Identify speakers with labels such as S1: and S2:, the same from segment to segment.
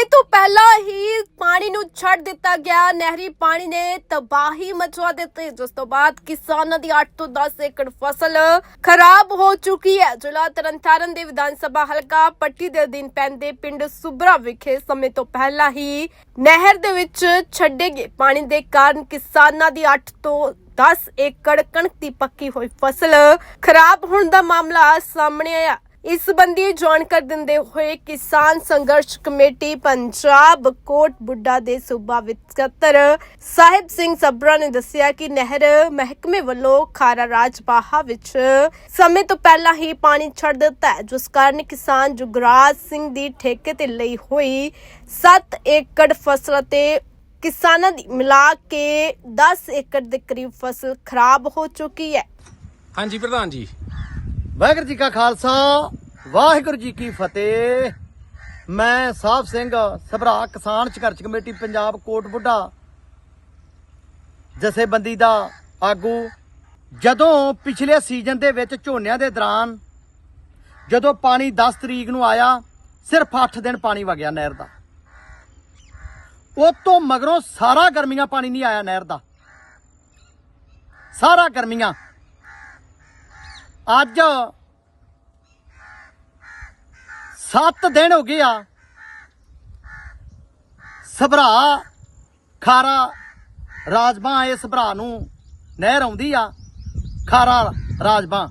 S1: ਸਮੇਂ ਤੋਂ ਪਹਿਲਾਂ ਹੀ ਪਾਣੀ ਨੂੰ ਛੱਡ ਦਿੱਤਾ ਗਿਆ। ਨਹਿਰੀ ਪਾਣੀ ਨੇ ਤਬਾਹੀ ਮਚਵਾ ਦਿੱਤੀ। ਜਿਸ ਤੋਂ ਬਾਅਦ ਕਿਸਾਨਾਂ ਦੀ 8 ਤੋਂ 10 ਏਕੜ ਫਸਲ ਖਰਾਬ ਹੋ ਚੁੱਕੀ ਹੈ। ਜ਼ਿਲ੍ਹਾ ਤਰਨਤਾਰਨ ਦੇ ਵਿਧਾਨ ਸਭਾ ਹਲਕਾ ਪੱਟੀ ਦੇ ਅਧੀਨ ਪੈਂਦੇ ਪਿੰਡ ਸੁਬਰਾ ਵਿਖੇ ਸਮੇਂ ਤੋਂ ਪਹਿਲਾਂ ਹੀ ਨਹਿਰ ਦੇ ਵਿੱਚ ਛੱਡੇ ਗਏ। ਪਾਣੀ ਦੇ ਕਾਰਨ ਕਿਸਾਨਾਂ ਦੀ 8 ਤੋਂ 10 ਏਕੜ ਕਣਕ ਦੀ ਪੱਕੀ ਹੋਈ ਫਸਲ ਖਰਾਬ ਹੋਣ ਦਾ ਮਾਮਲਾ ਸਾਹਮਣੇ ਆਇਆ। ਇਸ ਸੰਬੰਧੀ ਜਾਣਕਾਰੀ ਦਿੰਦੇ ਹੋਏ ਕਿਸਾਨ ਸੰਘਰਸ਼ ਕਮੇਟੀ ਪੰਜਾਬ ਕੋਟ ਬੁੱਢਾ ਦੇ ਸੂਬਾ ਵਿਤ ਸਾਹਿਬ ਸਿੰਘ ਸਬਰਾ ਨੇ ਦੱਸਿਆ ਕਿ ਨਹਿਰ ਮਹਿਕਮੇ ਵੱਲੋਂ ਖਾਰਾ ਰਾਜਪਾਹਾ ਵਿੱਚ ਸਮੇਂ ਤੋਂ ਪਹਿਲਾਂ ਹੀ ਪਾਣੀ ਛੱਡ ਦਿੱਤਾ ਹੈ, ਜਿਸ ਕਾਰਨ ਕਿਸਾਨ ਜੁਗਰਾਜ ਸਿੰਘ ਦੀ ਠੇਕੇ ਤੇ ਲਈ ਹੋਈ 7 ਏਕੜ ਫਸਲ ਤੇ ਕਿਸਾਨਾਂ ਦੀ ਮਿਲਾ ਕੇ 10 ਏਕੜ ਦੇ ਕਰੀਬ ਫਸਲ ਖਰਾਬ ਹੋ ਚੁੱਕੀ ਹੈ।
S2: ਹਾਂਜੀ, ਪ੍ਰਧਾਨ ਜੀ।
S3: ਵਾਹਿਗੁਰੂ ਜੀ ਕਾ ਖਾਲਸਾ, ਵਾਹਿਗੁਰੂ ਜੀ ਕੀ ਫਤਿਹ। ਮੈਂ ਸਾਹਿਬ ਸਿੰਘ, ਸਭਰਾ ਕਿਸਾਨ ਸੰਘਰਸ਼ ਕਮੇਟੀ, ਪੰਜਾਬ ਕੋਟ ਬੁੱਢਾ। ਜਥੇਬੰਦੀ ਦਾ ਆਗੂ। ਜਦੋਂ ਪਿਛਲੇ ਸੀਜ਼ਨ ਦੇ ਵਿੱਚ ਝੋਨਿਆਂ ਦੇ ਦੌਰਾਨ, ਜਦੋਂ ਪਾਣੀ 10 ਤਰੀਕ ਨੂੰ ਆਇਆ, ਸਿਰਫ 8 ਦਿਨ ਪਾਣੀ ਵਗਿਆ ਨਹਿਰ ਦਾ। ਉਹ ਤੋਂ ਮਗਰੋਂ ਸਾਰਾ ਗਰਮੀਆਂ ਪਾਣੀ ਨਹੀਂ ਆਇਆ ਨਹਿਰ ਦਾ। ਸਾਰਾ ਗਰਮੀਆਂ। ਅੱਜ 7 ਦਿਨ ਹੋ ਗਏ ਆ। ਸਭਰਾ ਖਾਰਾ ਰਾਜਬਾਂ ਇਸ ਸਭਰਾ ਨੂੰ ਨਹਿਰ ਆਉਂਦੀ ਆ, ਖਾਰਾ ਰਾਜਬਾਂ।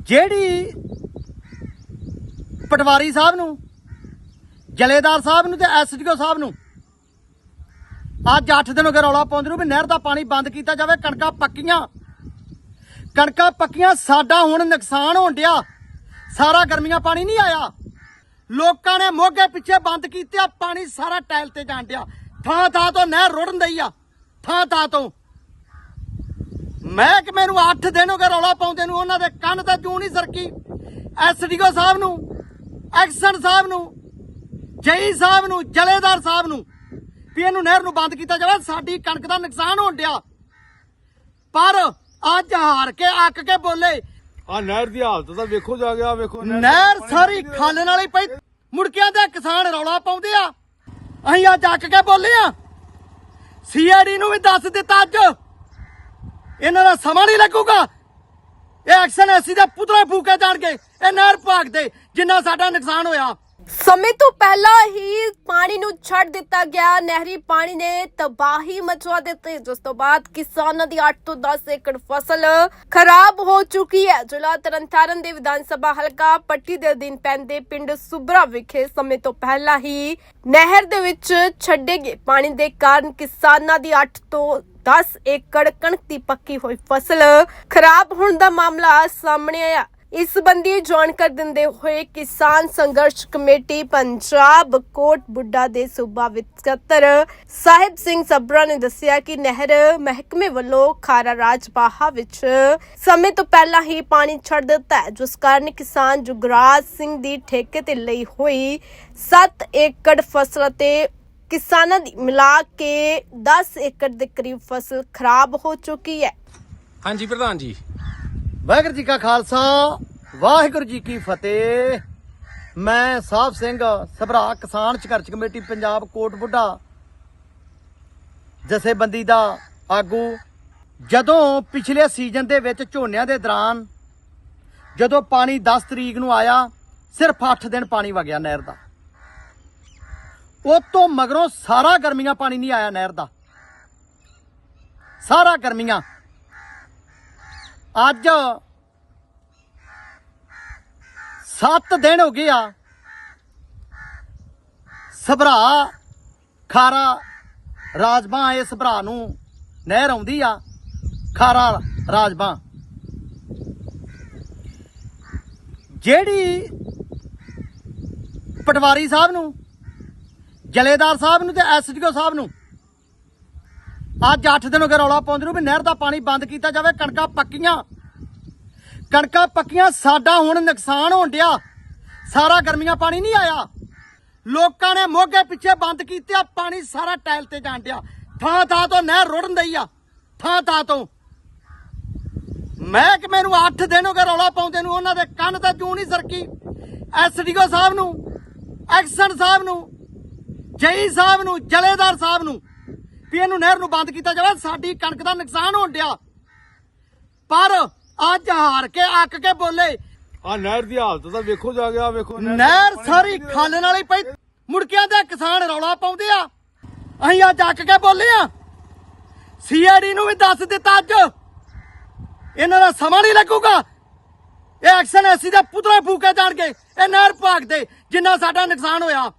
S3: ਜਿਹੜੀ ਪਟਵਾਰੀ ਸਾਹਿਬ ਨੂੰ, ਜਲੇਦਾਰ ਸਾਹਿਬ ਨੂੰ ਤੇ ਐਸਡੀਓ ਸਾਹਿਬ ਨੂੰ ਅੱਜ 8 ਦਿਨ ਹੋ ਗਏ ਰੌਲਾ ਪਾਉਂਦੇ ਨੂੰ ਵੀ ਨਹਿਰ ਦਾ ਪਾਣੀ ਬੰਦ ਕੀਤਾ ਜਾਵੇ, ਕਣਕਾਂ ਪੱਕੀਆਂ। ਕਣਕਾਂ ਪੱਕੀਆਂ, ਸਾਡਾ ਹੁਣ ਨੁਕਸਾਨ ਹੋਣ ਡਿਆ। ਸਾਰਾ ਗਰਮੀਆਂ ਪਾਣੀ ਨਹੀਂ ਆਇਆ। ਲੋਕਾਂ ਨੇ ਮੋਗੇ ਪਿੱਛੇ ਬੰਦ ਕੀਤੇ ਆ, ਪਾਣੀ ਸਾਰਾ ਟਾਇਲ ਤੇ ਜਾਣ ਡਿਆ। ਥਾਂ ਥਾਂ ਤੋਂ ਨਹਿਰ ਰੁੜਨ ਦਈ ਆ, ਥਾਂ ਥਾਂ ਤੋਂ। ਮੈਂ ਕਿ ਮੈਨੂੰ 8 ਦਿਨ ਹੋ ਗਏ ਰੌਲਾ ਪਾਉਂਦੇ ਨੂੰ, ਉਹਨਾਂ ਦੇ ਕੰਨ ਤੇ ਜੂ ਨਹੀਂ ਸਰਕੀ। ਐਸਡੀਓ ਸਾਹਿਬ ਨੂੰ, ਐਕਸ਼ਨ ਸਾਹਿਬ ਨੂੰ ਜਈ ਸਾਹਿਬ ਨੂੰ, ਜਲੇਦਾਰ ਸਾਹਿਬ ਨੂੰ ਵੀ ਇਹਨੂੰ ਨਹਿਰ ਨੂੰ ਬੰਦ ਕੀਤਾ ਜਾਵੇ। ਸਾਡੀ ਕਣਕ ਦਾ ਨੁਕਸਾਨ ਹੋਣ ਡਿਆ। ਪਰ ਅੱਜ ਹਾਰ ਕੇ ਅੱਕ ਕੇ ਬੋਲੇ।
S4: ਆ ਨਹਿਰ ਦੀ ਹਾਲਤ ਤਾਂ ਵੇਖੋ ਜਾ ਗਿਆ ਵੇਖੋ
S3: ਨਹਿਰ ਸਾਰੀ ਖਾਲਣ ਵਾਲੀ ਪਈ। ਮੁੜਕਿਆਂ ਦੇ ਕਿਸਾਨ ਰੌਲਾ ਪਾਉਂਦੇ ਆ। ਅਸੀਂ ਅੱਜ ਅੱਕ ਕੇ ਬੋਲੇ ਆ। ਸੀਆਈਡੀ ਨੂੰ ਵੀ ਦੱਸ ਦਿੱਤਾ ਅੱਜ। ਇਹਨਾਂ ਦਾ ਸਮਾਂ ਨਹੀਂ ਲੱਗੂਗਾ। ਇਹ ਐਕਸ਼ਨ ਐਸੀ ਦੇ ਪੁਤਲੇ ਫੂਕੇ ਜਾਣਗੇ। ਇਹ ਨਹਿਰ ਭਾਗ ਦੇ ਜਿੰਨਾ ਸਾਡਾ ਨੁਕਸਾਨ ਹੋਇਆ।
S1: ਸਮੇਂ ਤੋਂ ਪਹਿਲਾਂ ਹੀ ਪਾਣੀ ਨੂੰ ਛੱਡ ਦਿੱਤਾ ਗਿਆ। ਨਹਿਰੀ ਪਾਣੀ ਨੇ ਤਬਾਹੀ ਮਚਵਾ ਦਿੱਤੀ, ਜਿਸ ਤੋਂ ਬਾਅਦ ਕਿਸਾਨਾਂ ਦੀ 8 ਤੋਂ 10 ਏਕੜ ਫਸਲ ਖਰਾਬ ਹੋ ਚੁੱਕੀ ਹੈ। ਜ਼ਿਲ੍ਹਾ ਤਰਨਤਾਰਨ ਦੇ ਵਿਧਾਨ ਸਭਾ ਹਲਕਾ ਪੱਟੀ ਦੇ ਅਧੀਨ ਪੈਂਦੇ ਪਿੰਡ ਸੁਬਰਾ ਵਿਖੇ ਸਮੇਂ ਤੋਂ ਪਹਿਲਾਂ ਹੀ ਨਹਿਰ ਦੇ ਵਿੱਚ ਛੱਡੇ ਗਏ। ਪਾਣੀ ਦੇ ਕਾਰਨ ਕਿਸਾਨਾਂ ਦੀ 8 ਤੋਂ 10 ਏਕੜ ਕਣਕ ਦੀ ਪੱਕੀ ਹੋਈ ਫਸਲ ਖਰਾਬ ਹੋਣ ਦਾ ਮਾਮਲਾ ਸਾਹਮਣੇ ਆਇਆ। ਇਸ ਸੰਬੰਧੀ ਜਾਣਕਾਰੀ ਦਿੰਦੇ ਹੋਏ ਕਿਸਾਨ ਸੰਘਰਸ਼ ਕਮੇਟੀ ਪੰਜਾਬ ਕੋਟ ਬੁੱਢਾ ਦੇ ਸੂਬਾ ਸਕੱਤਰ ਸਾਹਿਬ ਸਿੰਘ ਸਬਰਾ ਨੇ ਦੱਸਿਆ ਕਿ ਨਹਿਰ ਮਹਿਕਮੇ ਵੱਲੋਂ ਖਾਰਾ ਰਾਜਪਾਹਾ ਵਿੱਚ ਸਮੇਂ ਤੋਂ ਪਹਿਲਾਂ ਹੀ ਪਾਣੀ ਛੱਡ ਦਿੱਤਾ ਹੈ, ਜਿਸ ਕਾਰਨ ਕਿਸਾਨ ਜੁਗਰਾਜ ਸਿੰਘ ਦੀ ਠੇਕੇ ਤੇ ਲਈ ਹੋਈ 7 ਏਕੜ ਫਸਲ ਤੇ ਕਿਸਾਨਾਂ ਦੀ ਮਿਲਾ ਕੇ 10 ਏਕੜ ਦੇ ਕਰੀਬ ਫਸਲ ਖਰਾਬ ਹੋ ਚੁੱਕੀ ਹੈ।
S2: ਹਾਂਜੀ, ਪ੍ਰਧਾਨ ਜੀ।
S3: ਵਾਹਿਗੁਰੂ ਜੀ ਕਾ ਖਾਲਸਾ, ਵਾਹਿਗੁਰੂ ਜੀ ਕੀ ਫਤਿਹ। ਮੈਂ ਸਾਹਿਬ ਸਿੰਘ, ਸਭਰਾ ਕਿਸਾਨ ਸੰਘਰਸ਼ ਕਮੇਟੀ, ਪੰਜਾਬ ਕੋਟ ਬੁੱਢਾ। ਜਥੇਬੰਦੀ ਦਾ ਆਗੂ। ਜਦੋਂ ਪਿਛਲੇ ਸੀਜ਼ਨ ਦੇ ਵਿੱਚ ਝੋਨਿਆਂ ਦੇ ਦੌਰਾਨ, ਜਦੋਂ ਪਾਣੀ 10 ਤਰੀਕ ਨੂੰ ਆਇਆ, ਸਿਰਫ 8 ਦਿਨ ਪਾਣੀ ਵਗਿਆ ਨਹਿਰ ਦਾ। ਉਹ ਤੋਂ ਮਗਰੋਂ ਸਾਰਾ ਗਰਮੀਆਂ ਪਾਣੀ ਨਹੀਂ ਆਇਆ ਨਹਿਰ ਦਾ। ਸਾਰਾ ਗਰਮੀਆਂ ਅੱਜ 7 ਦਿਨ ਹੋ ਗਏ ਆ। ਸਭਰਾ ਖਾਰਾ ਰਾਜਬਾਂ, ਇਸ ਸਭਰਾ ਨੂੰ ਨਹਿਰ ਆਉਂਦੀ ਆ, ਖਾਰਾ ਰਾਜਬਾਂ। ਜਿਹੜੀ ਪਟਵਾਰੀ ਸਾਹਿਬ ਨੂੰ, ਜਲੇਦਾਰ ਸਾਹਿਬ ਨੂੰ ਤੇ ਐਸਡੀਓ ਸਾਹਿਬ ਨੂੰ ਅੱਜ 8 ਦਿਨ ਹੋ ਗਏ ਰੌਲਾ ਪਾਉਂਦੇ ਨੂੰ ਵੀ ਨਹਿਰ ਦਾ ਪਾਣੀ ਬੰਦ ਕੀਤਾ ਜਾਵੇ, ਕਣਕਾਂ ਪੱਕੀਆਂ। ਕਣਕਾਂ ਪੱਕੀਆਂ, ਸਾਡਾ ਹੁਣ ਨੁਕਸਾਨ ਹੋਣ ਡਿਆ। ਸਾਰਾ ਗਰਮੀਆਂ ਪਾਣੀ ਨਹੀਂ ਆਇਆ। ਲੋਕਾਂ ਨੇ ਮੋਗੇ ਪਿੱਛੇ ਬੰਦ ਕੀਤੇ ਆ, ਪਾਣੀ ਸਾਰਾ ਟਾਇਲ ਤੇ ਜਾਣ ਡਿਆ। ਥਾਂ ਥਾਂ ਤੋਂ ਨਹਿਰ ਰੁੜਨ ਦਈ ਆ, ਥਾਂ ਥਾਂ ਤੋਂ। ਮੈਂ ਕਿ ਮੈਨੂੰ 8 ਦਿਨ ਹੋ ਗਏ ਰੌਲਾ ਪਾਉਂਦੇ ਨੂੰ, ਉਹਨਾਂ ਦੇ ਕੰਨ ਤੇ ਜੂ ਨਹੀਂ ਸਰਕੀ। ਐਸਡੀਓ ਸਾਹਿਬ ਨੂੰ, ਐਕਸ਼ਨ ਸਾਹਿਬ ਨੂੰ, ਜਈ ਸਾਹਿਬ ਨੂੰ, ਜਲੇਦਾਰ ਸਾਹਿਬ ਨੂੰ ਵੀ ਇਹਨੂੰ ਨਹਿਰ ਨੂੰ ਬੰਦ ਕੀਤਾ ਜਾਵੇ ਸਾਡੀ ਕਣਕ ਦਾ ਨੁਕਸਾਨ ਹੋਣ ਡਿਆ। ਪਰ ਅੱਜ ਹਾਰ ਕੇ ਅੱਕ ਕੇ ਬੋਲੇ
S4: ਆ ਨਹਿਰ ਦੀ ਹਾਲਤ ਤਾਂ ਵੇਖੋ ਜਾ ਕੇ ਆ ਵੇਖੋ
S3: ਨਹਿਰ ਸਾਰੀ ਖਾਲੇ ਨਾਲ ਹੀ ਪਈ ਮੁੜਕਿਆਂ ਦੇ ਕਿਸਾਨ ਰੌਲਾ ਪਾਉਂਦੇ ਆ। ਅਸੀਂ ਅੱਜ ਅੱਕ ਕੇ ਬੋਲੇ ਆ। ਸੀਆਈਡੀ ਨੂੰ ਵੀ ਦੱਸ ਦਿੱਤਾ ਅੱਜ। ਇਹਨਾਂ ਦਾ ਸਮਾਂ ਨਹੀਂ ਲੱਗੂਗਾ। ਇਹ ਐਕਸ਼ਨ ਐਸੀ ਦੇ ਪੁਤਲੇ ਫੂਕੇ ਜਾਣਗੇ। ਇਹ ਨਹਿਰ ਭਾਗ ਦੇ ਜਿੰਨਾ ਸਾਡਾ ਨੁਕਸਾਨ ਹੋਇਆ।